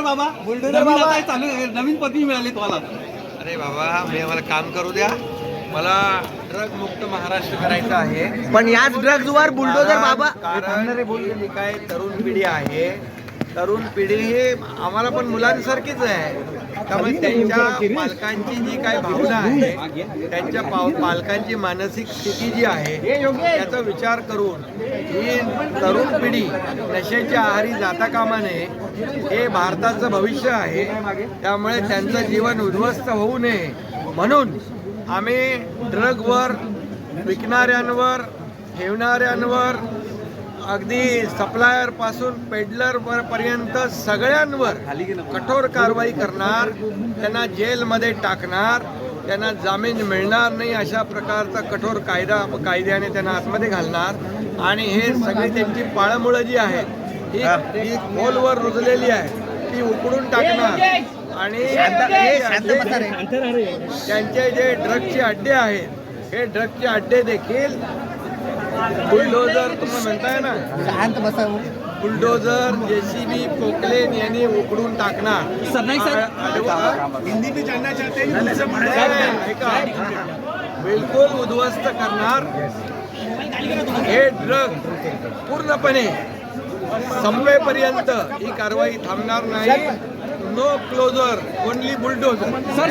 बाबा बुलडोझर नवीन बाबा. आता चालू आहे, नवीन पदवी मिळाली तुम्हाला. अरे बाबा मी मला काम करू द्या. मला ड्रग मुक्त महाराष्ट्र करायचं आहे. पण याच ड्रग्ज वर बुलडोझर कारण- बाबा काय तरुण पिढी आहे तरुण पिढी ही आम्हाला पण मुलांसारखीच आहे. त्यामुळे त्यांच्या पालकांची जी काय भावना आहे त्यांच्या पाव- पालकांची मानसिक स्थिती जी आहे त्याचा विचार करून ही तरुण पिढी नशेच्या आहारी जाता कामा नये हे भारताचं भविष्य आहे. त्यामुळे त्यांचं जीवन उद्ध्वस्त होऊ नये. म्हणून आम्ही ड्रगवर विकणाऱ्यांवर ठेवणाऱ्यांवर अगदी सप्लायरपासून पेडलर पर्यंत सगळ्यांवर कठोर कारवाई करणार त्यांना जेलमध्ये टाकणार त्यांना जामीन मिळणार नाही अशा प्रकारचा कठोर कायदा कायद्याने त्यांना आतमध्ये घालणार. आणि हे सगळी त्यांची पाळमुळं जी आहेत ही ही. खोलवर रुजलेली आहे ती उकडून टाकणार. आणि त्यांचे जे ड्रगचे अड्डे आहेत हे ड्रगचे अड्डे देखील बुलडोजर तुम्ही म्हणताय ना. शांत बसा बुलडोजर जेसीबी पोकलेन यांनी उकडून टाकणार. साहेब- ऐका. बिलकुल उद्ध्वस्त करणार. हे ड्रग पूर्णपणे संपेपर्यंत ही कारवाई थांबणार नाही. No closure only bulldozer sir.